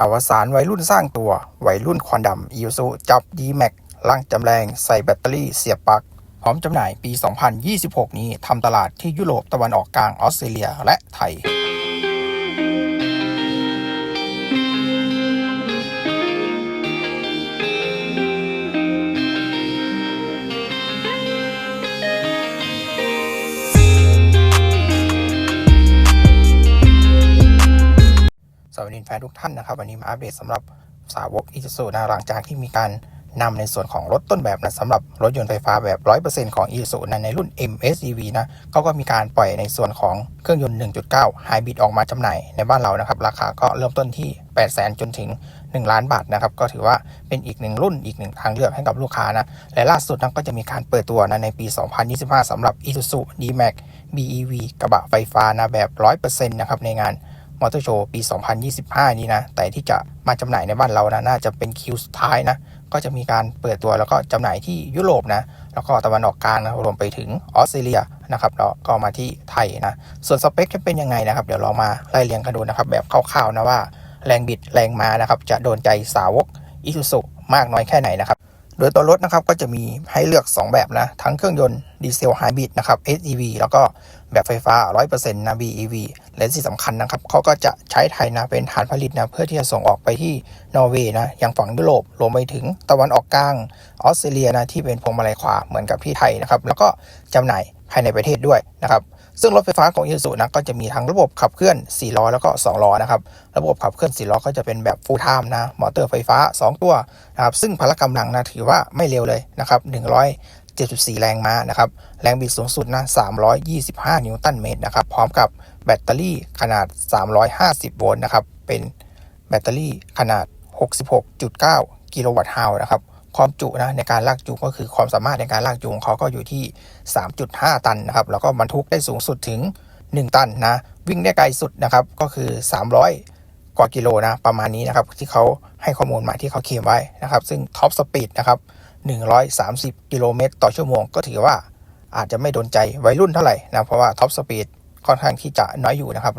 อวสานวัยรุ่นสร้างตัว วัยรุ่นควันดำอีซูจับดีแม็กลังจำแรงใส่แบตเตอรี่เสียบปลั๊กพร้อมจำหน่ายปี 2026 นี้ทำตลาดที่ยุโรปตะวันออกกลางออสเตรเลียและไทย วัสดีแฟนทุกท่านนะครับ วันนี้มาอัปเดตสำหรับสาวกอิ u ซูนะหลังจากที่มีการนำในส่วนของรถต้นแบบนะสำหรับรถยนต์ไฟฟ้าแบบ 100%ของ i s u นะในรุ่น MSEV นะเขาก็มีการปล่อยในส่วนของเครื่องยนต์ 1.9 Hybrid ออกมาจำหน่ายในบ้านเรานะครับ ราคาก็เริ่มต้นที่ 800,000จนถึง 1 ล้านบาทนะครับ ก็ถือว่าเป็นอีกหนึ่งรุ่นอีกหนึ่งทางเลือกให้กับลูกค้านะ และล่าสุดนั้นก็จะมีการเปิดตัวนะในปี 2025สำหรับ Isuzu D-Max BEV กระบะไฟฟ้านะแบบ 100%นะครับในงาน มอเตอร์โชว์ปี 2025 นี้นะ แต่ที่จะมาจำหน่ายในบ้านเรานะน่าจะเป็นคิวสุดท้ายนะ ก็จะมีการเปิดตัวแล้วก็จำหน่ายที่ยุโรปนะ แล้วก็ตะวันออกกลางนะรวมไปถึงออสเตรเลียนะครับแล้วก็มาที่ไทยนะ ส่วนสเปคจะเป็นยังไงนะครับ เดี๋ยวเรามาไล่เรียงกันดูนะครับ แบบคร่าวๆนะว่าแรงบิดแรงม้านะครับ จะโดนใจสาวกอิซูซุมากน้อยแค่ไหนนะครับ โดยตัวรถนะครับก็จะมีให้เลือก 2 แบบนะ ทั้งเครื่องยนต์ดีเซลไฮบริดนะครับ SEV แล้วก็แบบไฟฟ้า 100%นะ BEV และที่สำคัญนะครับเขาก็จะใช้ไทยนะ เป็นฐานผลิตนะ เพื่อที่จะส่งออกไปที่นอร์เวย์นะอยังฝั่งยุโรปรวมไปถึงตะวันออกกลางออสเตรเลียนะ ที่เป็นพวงมาลัยขวาเหมือนกับที่ไทยนะครับ แล้วก็จำหน่ายภายในประเทศด้วยนะครับ ซึ่งรถไฟฟ้าของ i s u นะก็จะมีทั้งระบบขับเคลื่อน 4 ล้อแล้วก็ 2 ล้อนะครับ ระบบขับเคลื่อน 4 ล้อก็จะเป็นแบบ full time นะ มอเตอร์ไฟฟ้า 2 ตัวนะครับ ซึ่งพละกำลังนะถือว่าไม่เร็วเลยนะครับ174 แรงม้านะครับ แรงบิดสูงสุดนะ325 นิวตันเมตรนะครับ พร้อมกับแบตเตอรี่ขนาด 350 โวลต์นะครับ เป็นแบตเตอรี่ขนาด 66.9 กิโลวัตต์ฮาวนะครับ ความจุนะในการลากจูงก็คือความสามารถในการลากจูงเขาก็อยู่ที่ 3.5 ตันนะครับแล้วก็บรรทุกได้สูงสุดถึง 1 ตันนะวิ่งได้ไกลสุดนะครับก็คือ 300 กว่ากิโลนะประมาณนี้นะครับที่เขาให้ข้อมูลมาที่เขาเคลมไว้นะครับ ซึ่งท็อปสปีดนะครับ130 กิโลเมตรต่อชั่วโมง ก็ถือว่าอาจจะไม่โดนใจวัยรุ่นเท่าไหร่นะเพราะว่าท็อปสปีด ค่อนข้างที่จะน้อยอยู่นะครับ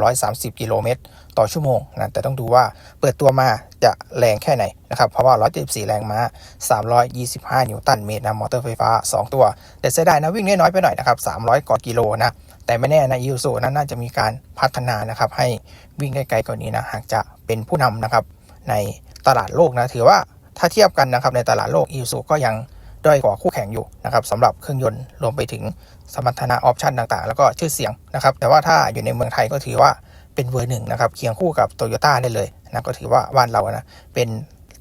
130 กิโลเมตรต่อชั่วโมงนะแต่ต้องดูว่าเปิดตัวมาจะแรงแค่ไหนนะครับเพราะว่า 174 แรงม้า 325 นิวตันเมตรนะมอเตอร์ไฟฟ้า 2 ตัว แต่เสียดายนะวิ่งได้น้อยไปหน่อยนะครับ 300 กว่ากิโลนะแต่ไม่แน่นะยูโซนั้นน่าจะมีการพัฒนานะครับให้วิ่งได้ไกลกว่านี้นะหากจะเป็นผู้นำนะครับในตลาดโลกนะถือว่าถ้าเทียบกันนะครับในตลาดโลกอีซูก็ยัง ด้อยกว่าคู่แข่งอยู่นะครับสำหรับเครื่องยนต์รวมไปถึงสมรรถนะออปชันต่างๆ แล้วก็ชื่อเสียงนะครับ แต่ว่าถ้าอยู่ในเมืองไทยก็ถือว่าเป็นเวอร์หนึ่งนะครับเคียงคู่กับโตโยต้าได้เลยนะก็ถือว่าบ้านเรานะเป็น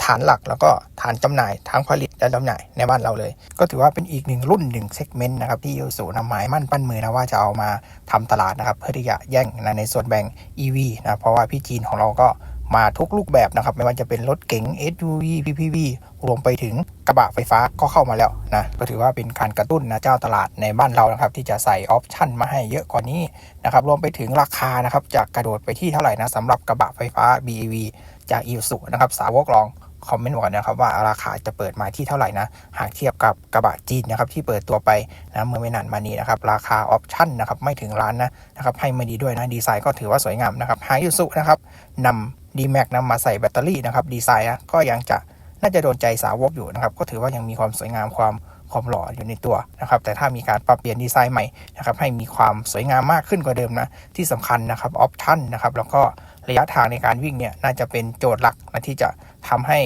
ฐานหลักแล้วก็ฐานจำหน่ายทั้งผลิตและจำหน่ายในบ้านเราเลย ก็ถือว่าเป็นอีกหนึ่งรุ่นหนึ่งเซกเมนต์นะครับที่ยูสูนำหมายมั่นปั้นมือนะว่าจะเอามาทำตลาดนะครับเพื่อที่จะแย่งนะในส่วนแบ่ง EV นะเพราะว่าพี่จีนของเราก็ มาทุกรูปแบบนะครับ ไม่ว่าจะเป็นรถเก๋ง SUV PPV รวมไปถึงกระบะไฟฟ้าก็เข้ามาแล้วนะก็ถือว่าเป็นการกระตุ้นนะเจ้าตลาดในบ้านเรานะครับ ที่จะใส่ออปชั่นมาให้เยอะกว่านี้นะครับ รวมไปถึงราคานะครับจะกกระโดดไปที่เท่าไหร่นะสำหรับกระบะไฟฟ้า BEV จากอีสุนะครับ สาวกลองคอมเมนต์บอกนะครับว่าราคาจะเปิดมาที่เท่าไหร่นะ หากเทียบกับกระบะจีนนะครับที่เปิดตัวไปนะเมื่อไม่นานมานี้นะครับ ราคาออปชั่นนะครับไม่ถึงล้านนะนะครับให้มาดีด้วยนะดีไซน์ก็ถือว่าสวยงามนะครับหายูสุนะครับนำ d m a x นำมาใส่แบตเตอรี่นะครับดีไซน์นะก็ยังจะน่าจะโดนใจสาวกอยู่นะครับก็ถือว่ายังมีความสวยงามความความหล่ออยู่ในตัวนะครับแต่ถ้ามีการปรับเปลี่ยนดีไซน์ใหม่นะครับให้มีความสวยงามมากขึ้นกว่าเดิมนะที่สำคัญนะครับออปชั่นนะครับแล้วก็ระยะทางในการวิ่งเนี่ยน่าจะเป็นโจทย์หลักนะที่จะทำให้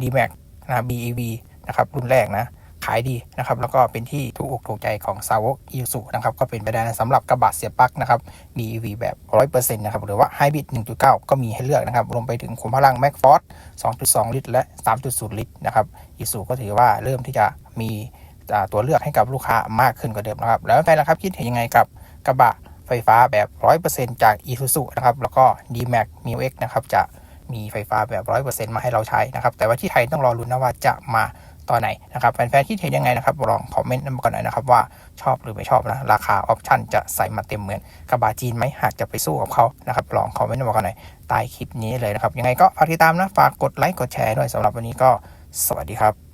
d m a x นะ BEV นะครับรุ่นแรกนะ ขายดีนะครับแล้วก็เป็นที่ถูกอกถูกใจของสาวกอีสุนะครับก็เป็นไปได้สำหรับกระบะเสียบปลั๊กนะครับ BEV แบบ 100%นะครับหรือว่า Hybrid 1.9 ก็มีให้เลือกนะครับรวมไปถึงขุมพลัง m a c f o r c e 2.2 ลิตร และ 3.0 ลิตรนะครับอีสุก็ถือว่าเริ่มที่จะมีตัวเลือกให้กับลูกค้ามากขึ้นกว่าเดิมนะครับ แล้วแฟนนะครับคิดเห็นยังไงกับกระบะไฟฟ้าแบบ 100%จาก Isuzu นะครับ แล้วก็ D-Max m i x นะครับ จะมีไฟฟ้าแบบ 100%มาให้เราใช้นะครับ แต่ว่าที่ไทยต้องรอรุ้นนะว่าจะมา ตอนไหนนะครับแฟนๆคิดเห็นยังไงนะครับลองคอมเมนต์มาก่อนหน่อยนะครับว่าชอบหรือไม่ชอบนะราคาออปชั่นจะใส่มาเต็มเหมือนกระบะจีนไหมหากจะไปสู้กับเขานะครับลองคอมเมนต์มาก่อนหน่อยใต้คลิปนี้เลยนะครับยังไงก็ฝากติดตามนะฝากกดไลค์กดแชร์ด้วยสำหรับวันนี้ก็สวัสดีครับ